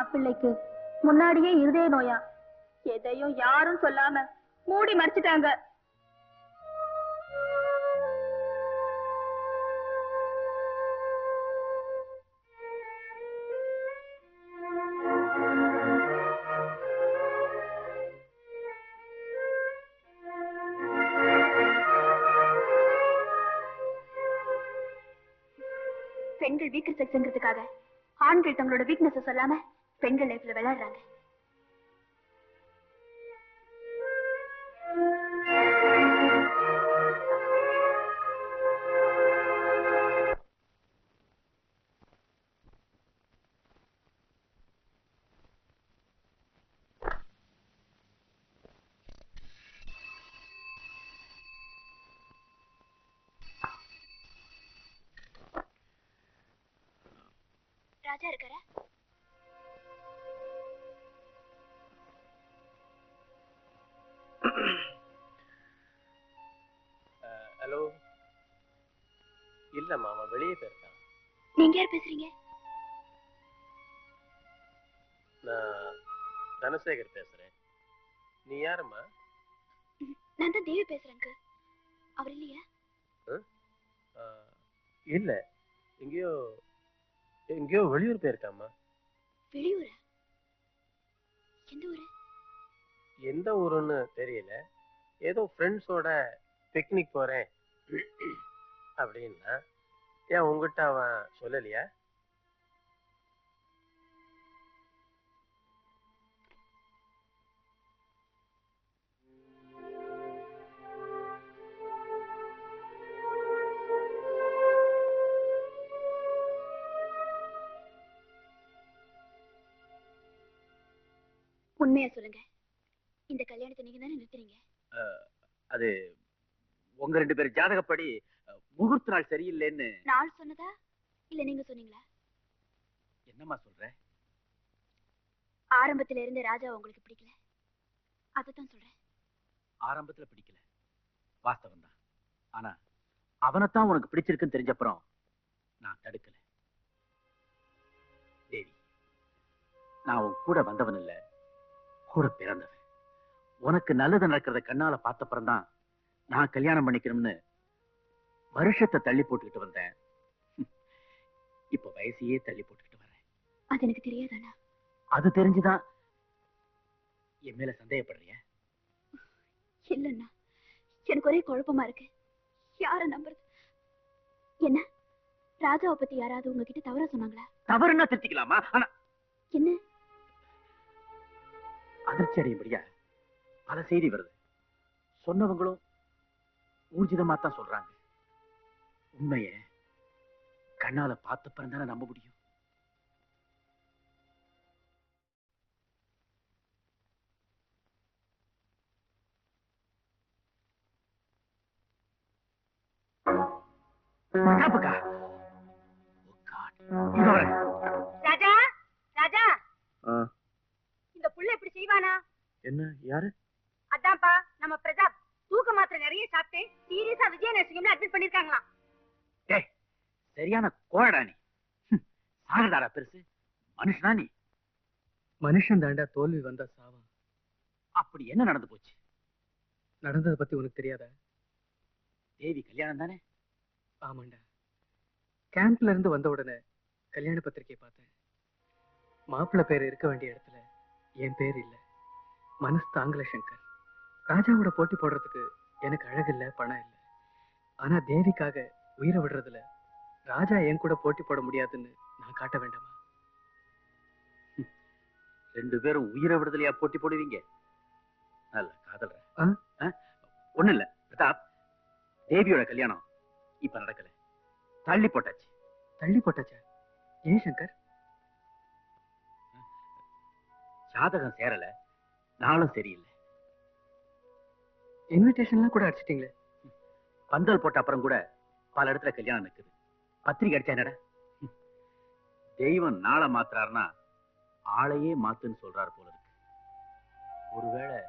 மாப்பிள்ளைக்கு முன்னாடியே இருதய நோயா? எதையும் யாரும் சொல்லாம மூடி மறைச்சிட்டாங்க பெண்கள் வீக்கர் செக்ஸ்ங்கிறதுக்காக ஆண்கள் தங்களோட வீக்னஸ் சொல்லாம பெண்கள் லைஃப்ல விளையாடுறாங்க. ராஜா இருக்காரா? ஹலோ. இல்லம்மா அவன் வெளியே போயிருக்கான். நீங்க யார் பேசுறீங்க? நான் தனசேகர் பேசுறேன். நீ யாரும்மா? நான் தான் தேவி பேசுறேங்க அவர் இல்லையா? இல்ல. எங்கேயோ எங்கேயோ வெளியூர் போயிருக்காம்மா. வெளியூரா? எந்த ஊரு? எந்த ஊருன்னு தெரியல. ஏதோ ஃப்ரெண்ட்ஸோட பிக்னிக் போறேன். அப்படின்னா ஏன் உங்ககிட்ட அவன் சொல்லலையா? உண்மையா சொல்லுங்க. இந்த கல்யாணத்தை நீங்க தானே நிறுத்துறீங்க அது உங்க ரெண்டு பேர் ஜாதகப்படி முகூர்த்த நாள் சரியில்லைன்னு. நாள் சொன்னதா? இல்ல நீங்க சொன்னீங்களா? என்னம்மா சொல்ற? ஆரம்பத்துல இருந்து ராஜா உங்களுக்கு பிடிக்கல. அதத்தான் சொல்றேன். ஆரம்பத்துல பிடிக்கல. வாஸ்தவம் தான். ஆனா அவனைத்தான் உனக்கு பிடிச்சிருக்குன்னு தெரிஞ்சப்புறம் நான் தடுக்கல. தேவி நான் உன் கூட வந்தவன் இல்ல. கூட பிறந்தவன். உனக்கு நல்லது நடக்கிறத கண்ணால பார்த்தப்புறம் தான் நான் கல்யாணம் பண்ணிக்கணும்னு வருஷத்தை தள்ளி போட்டுக்கிட்டு வந்தேன். இப்ப வயசையே தள்ளி போட்டுக்கிட்டு வரேன். அது எனக்கு தெரியாதானா அது தெரிஞ்சுதான் என் மேல சந்தேகப்படுறிய? இல்லன்னா எனக்கு ஒரே குழப்பமா இருக்கு. யார நம்புறது? என்ன? ராஜாவை பத்தி யாராவது உங்ககிட்ட தவறா சொன்னாங்களா? தவறுன்னா திருத்திக்கலாமா? ஆனா என்ன? அதிர்ச்சி அடையும்படியா பல செய்தி வருது. சொன்னவங்களும் ஊர்ஜிதமா தான் சொல்றாங்க. உண்மைய கண்ணால பார்த்த தானே நம்ப முடியும். ராஜா ராஜா! இந்த புள்ள இப்படி செய்வானா? என்ன? யாரு? அதான்ப்பா நம்ம பிரதாப். தூக்க மாத்திரை நிறைய சாப்பிட்டு சீரியஸா விஜய நர்சிங்ல அட்மிட் பண்ணிருக்காங்களாம். டேய், சரியான கோழடா நீ. ஹம், சாகதாரா பெருசு. மனுஷனா நீ. மனுஷன் தாண்டா தோல்வி வந்தா சாவான் அப்படி என்ன நடந்து போச்சு? நடந்ததை பத்தி உனக்கு தெரியாதா? தேவி கல்யாணம் தானே? ஆமாண்டா. கேம்ப்ல இருந்து வந்த உடனே கல்யாண பத்திரிக்கை பார்த்தேன். மாப்பிள்ளை பேர் இருக்க வேண்டிய இடத்துல என் பேர் இல்ல. மனசு தாங்கல சங்கர். ராஜாவோட போட்டி போடுறதுக்கு எனக்கு அழகு இல்ல பணம் இல்ல. ஆனா தேவிக்காக உயிரை விடுறதுல ராஜா என் கூட போட்டி போட முடியாதுன்னு நான் காட்ட வேண்டாமா? ரெண்டு பேரும் உயிரை விடுதலையா போட்டி போடுவீங்க? நல்ல காதல்? ஒண்ணு இல்ல. பிரதாப் தேவியோட கல்யாணம் இப்ப நடக்கல. தள்ளி போட்டாச்சு. தள்ளி போட்டாச்சா? ஏன் சங்கர்? ஜாதகம் சேரல. நாளும் சரியில்லை. இன்விடேஷன்லாம் கூட அடிச்சிட்டீங்களே. பந்தல் போட்ட அப்புறம் கூட பல இடத்துல கல்யாணம் நிக்குது பத்திரிக்கை அடிச்சா என்னடா. தெய்வம் நாளை மாத்துறாருன்னா ஆளையே மாத்துன்னு சொல்றாரு போல இருக்கு. ஒருவேளை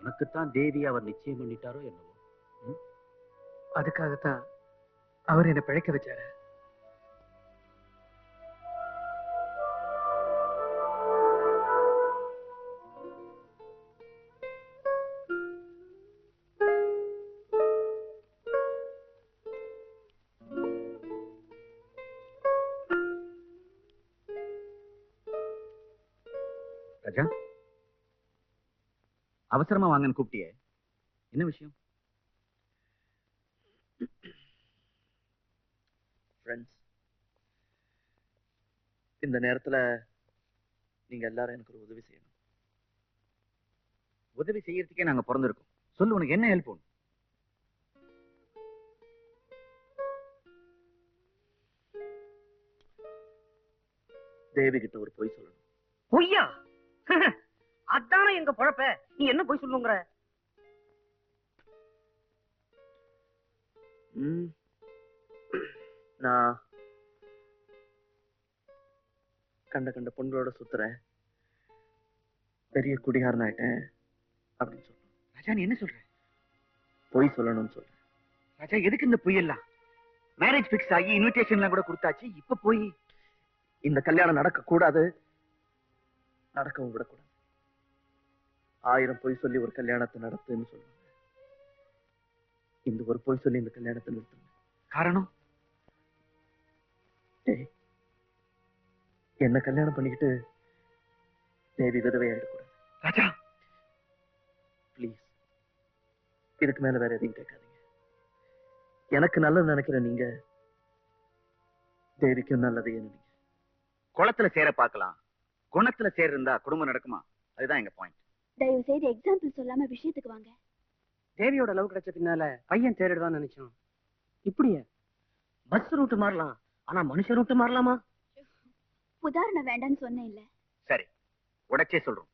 உனக்குத்தான் தேவி அவர் நிச்சயம் பண்ணிட்டாரோ என்னவோ? அதுக்காகத்தான் அவர் என்னை பிழைக்க வச்சாரு. ராஜா? அவசரமா வாங்கன்னு கூப்பிட்டியே. என்ன விஷயம்? ஃப்ரெண்ட்ஸ் இந்த நேரத்துல நீங்க எல்லாரும் எனக்கு ஒரு உதவி செய்யணும். உதவி செய்யறதுக்கே நாங்க பிறந்திருக்கோம். சொல்லு உனக்கு என்ன ஹெல்ப் வேணும்? தேவி கிட்ட ஒரு பொய் சொல்லணும். பொய்யா? அதானே எங்க பொழப்ப? நீ என்ன போய் சொல்லுங்கிற. நான் கண்ட கண்ட பொண்களோட சுத்துறேன். பெரிய குடிகாரன் ஆயிட்டேன் அப்படின்னு சொல்றேன். ராஜா நீ என்ன சொல்ற? பொய் சொல்லணும்னு சொல்றேன். ராஜா எதுக்கு இந்த பொய்யெல்லாம்? மேரேஜ் ஃபிக்ஸ் ஆகி இன்விடேஷன்லாம் கூட கொடுத்தாச்சு இப்ப போய்? இந்த கல்யாணம் நடக்க கூடாது நடக்கவும் விடக்கூடாது. ஆயிரம் பொய் சொல்லி ஒரு கல்யாணத்தை நடத்துன்னு சொல்லுவாங்க. இந்த ஒரு பொய் சொல்லி இந்த கல்யாணத்தை நிறுத்துங்க. காரணம்? என்ன கல்யாணம் பண்ணிக்கிட்டு தேவி விதவை ஆயிடக்கூடாது. ராஜா! ப்ளீஸ் இதுக்கு மேல வேற எதையும் கேட்காதீங்க. எனக்கு நல்லது நினைக்கிற நீங்க தேவிக்கும் நல்லது நினைங்க. குளத்துல சேர பார்க்கலாம். குணத்துல சேர இருந்தா குடும்பம் நடக்குமா? அதுதான் எங்க பாயிண்ட் தயவு செய்து எக்ஸாம்பிள் சொல்லாம விஷயத்துக்கு வாங்க. தேவியோட லவ் கிடைச்ச பின்னால பையன் தேறிடுவான்னு நினைச்சோம். இப்படியே. பஸ் ரூட் மாறலாம். ஆனா மனுஷ ரூட் மாறலாமா? உதாரணம் வேண்டாம்னு சொன்னேன் இல்ல. சரி. உடைச்சே சொல்றோம்.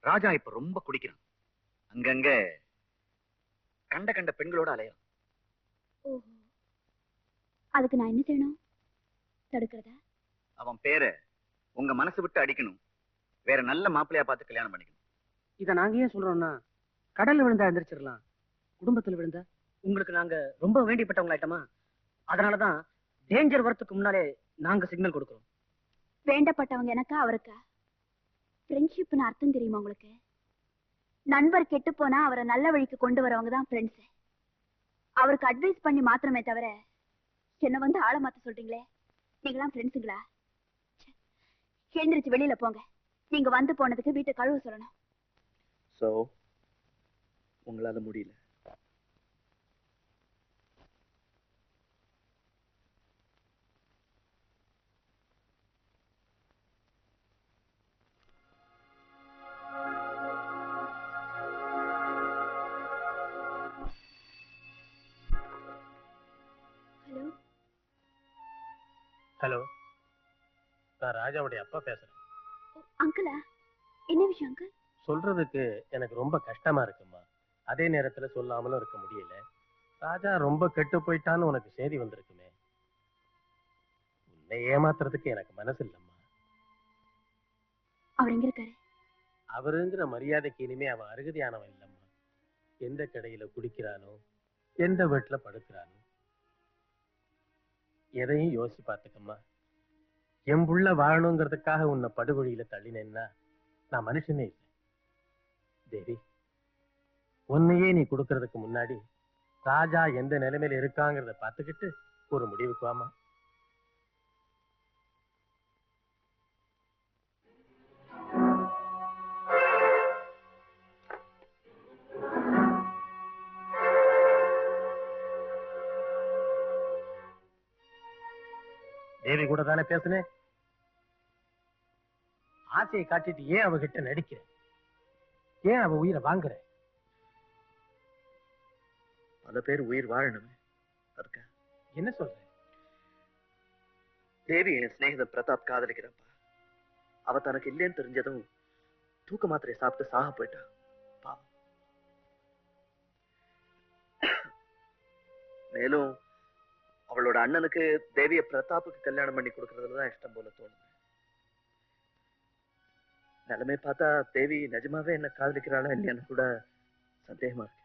ராஜா இப்ப ரொம்ப குடிக்கிறான். அங்கங்க கண்ட கண்ட பெண்களோட அலையும். ஓஹோ. அதுக்கு நான் என்ன செய்யணும்? தடுக்கிறதா? அவன் பேரை உங்க மனசு விட்டு அடிக்கணும். வேற நல்ல மாப்பிள்ளையா பார்த்து கல்யாணம் பண்ணிக்கணும். இத நாங்க ஏன் சொல்றோம்னா கடல்ல விழுந்தா எந்திரிச்சிடலாம். குடும்பத்துல விழுந்தா உங்களுக்கு நாங்க ரொம்ப வேண்டிப்பட்டவங்களாயிட்டோமா அதனாலதான் டேஞ்சர் வரத்துக்கு முன்னாலே நாங்க சிக்னல் கொடுக்கிறோம். வேண்டப்பட்டவங்க எனக்கா அவருக்கா? ஃப்ரெண்ட்ஷிப்னு அர்த்தம் தெரியுமா உங்களுக்கு? நண்பர் கெட்டு போனா அவரை நல்ல வழிக்கு கொண்டு வரவங்க தான் ஃப்ரெண்ட்ஸ் அவருக்கு அட்வைஸ் பண்ணி மாத்திரமே தவிர என்ன வந்து ஆள மாத்த சொல்றீங்களே? நீங்களாம் ஃப்ரெண்ட்ஸுங்களா எழுந்திரிச்சு வெளியில போங்க. நீங்க வந்து போனதுக்கு வீட்டை கழுவ சொல்லணும். சோ உங்களால முடியல. ஹலோ ஹலோ நான் ராஜாவுடைய அப்பா பேசுறேன். அங்கிளா என்ன விஷயம் அங்கிள்? சொல்றதுக்கு எனக்கு ரொம்ப கஷ்டமா இருக்கும்மா அதே நேரத்துல சொல்லாமலும் இருக்க முடியல. ராஜா ரொம்ப கெட்டு போயிட்டான்னு உனக்கு செய்தி வந்திருக்குமே. உன்னை ஏமாத்துறதுக்கு எனக்கு மனசு இல்லம்மா. அவர் எங்க இருக்காரு? அவருங்கிற மரியாதைக்கு இனிமே அவன் அருகதையானவன் இல்லம்மா. எந்த கடையில குடிக்கிறானோ எந்த வீட்டுல படுக்கிறானோ எதையும் யோசிச்சு பார்த்துக்கம்மா. எம்புள்ள வாழணுங்கிறதுக்காக உன்னை படுகொழியில தள்ளினேன்னா நான் மனுஷனே இல்லை. தேவி உன்னையே நீ கொடுக்கறதுக்கு முன்னாடி ராஜா எந்த நிலைமையில இருக்காங்கிறத பார்த்துக்கிட்டு ஒரு முடிவுக்கு வாமா கூட தானே பேசுனேன் ஆசையை காட்டிட்டு ஏன் அவகிட்ட நடிக்கிற? ஏன் அவ உயிரை வாங்குற? பல பேர் உயிர் வாழணுமே அதுக்கா என்ன சொல்ற? தேவி என் சிநேகிதன் பிரதாப் காதலிக்கிறப்பா. அவ தனக்கு இல்லைன்னு தெரிஞ்சதும் தூக்க மாத்திரை சாப்பிட்டு சாக போயிட்டா. மேலும் அவளோட அண்ணனுக்கு தேவிய பிரதாப்புக்கு கல்யாணம் பண்ணி கொடுக்கறதுல தான் இஷ்டம் போல தோணுது. நிலைமை பார்த்தா தேவி நிஜமாவே என்ன காதலிக்கிறாளா இல்லையான்னு கூட சந்தேகமா இருக்கு.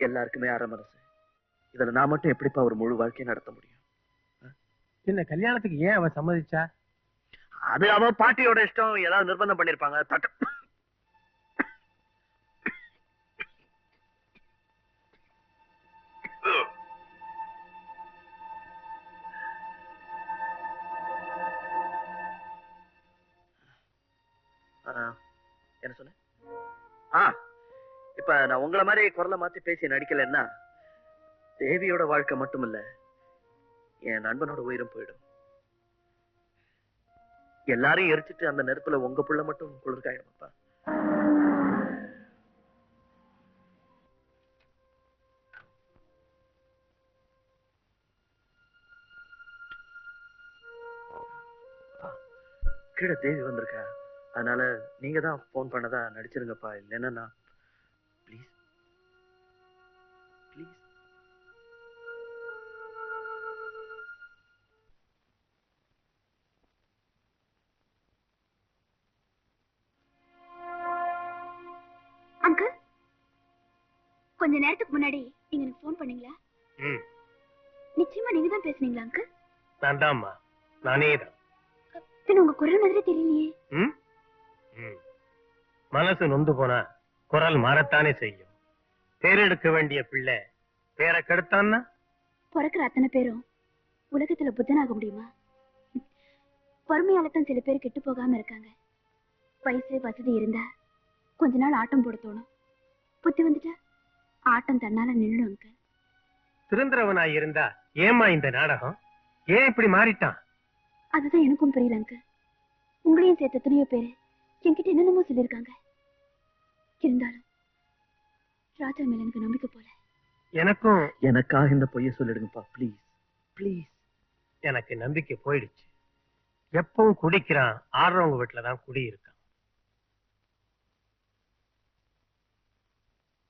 எல்லாருக்குமே அரை மனசு இதுல நான் மட்டும் எப்படிப்பா ஒரு முழு வாழ்க்கையை நடத்த முடியும்? இந்த கல்யாணத்துக்கு ஏன் அவ சம்மதிச்சா? அது அவ பாட்டியோட இஷ்டம். ஏதாவது நிர்பந்தம் பண்ணிருப்பாங்க. தட்டு. என்ன சொன்ன? ஆ இப்ப நான் உங்களை மாதிரி குரலை மாத்தி பேசி நடிக்கலன்னா தேவியோட வாழ்க்கை மட்டும் இல்ல என் நண்பனோட உயிரும் போயிடும். எல்லாரையும் எரிச்சிட்டு அந்த நெருப்புல உங்க புள்ள மட்டும் குளிர்காயமாப்பா கீழே தேவி வந்திருக்கா. அதனால நீங்க தான் ஃபோன் பண்ணதா நடிச்சிருங்கப்பா. இல்லைன்னா ப்ளீஸ் ப்ளீஸ் அங்கிள் கொஞ்ச நேரத்துக்கு முன்னாடி நீங்க எனக்கு ஃபோன் பண்ணீங்களா? ம். நிச்சயமா நீங்க தான் பேசுனீங்களா அங்கிள் நான் தான்மா. நானே தான். உங்க குரல் மாதிரி தெரியலையே. ம்? மனசு நொந்து போனா குரல் மாறத்தானே செய்யும். பேரெடுக்க வேண்டிய பிள்ளை பேரை கெடுத்தான்னா பிறக்கிற அத்தனை பேரும் உலகத்துல புத்தனாக முடியுமா? பொறுமையால தான் சில பேர் கெட்டு போகாம இருக்காங்க. வயசு வசதி இருந்தா கொஞ்ச நாள் ஆட்டம் போட தோணும். புத்தி வந்துட்டா ஆட்டம் தன்னால நின்னுடும் அங்கிள். திருந்திரவனாய் இருந்தா ஏமா இந்த நாடகம்? ஏன் இப்படி மாறிட்டான்? அதுதான் எனக்கும் புரியல அங்கிள். உங்களையும் சேர்த்து எத்தனையோ பேரு என்கிட்ட என்னென்னமோ சொல்லியிருக்காங்க. இருந்தாலும் ராஜா மேல எனக்கு நம்பிக்கை போல. எனக்கும் எனக்காக இந்த பொய்ய சொல்லிடுங்கப்பா ப்ளீஸ் ப்ளீஸ் எனக்கு நம்பிக்கை போயிடுச்சு. எப்பவும் குடிக்கிறான் ஆடுறவங்க வீட்டுல தான் குடி இருக்கு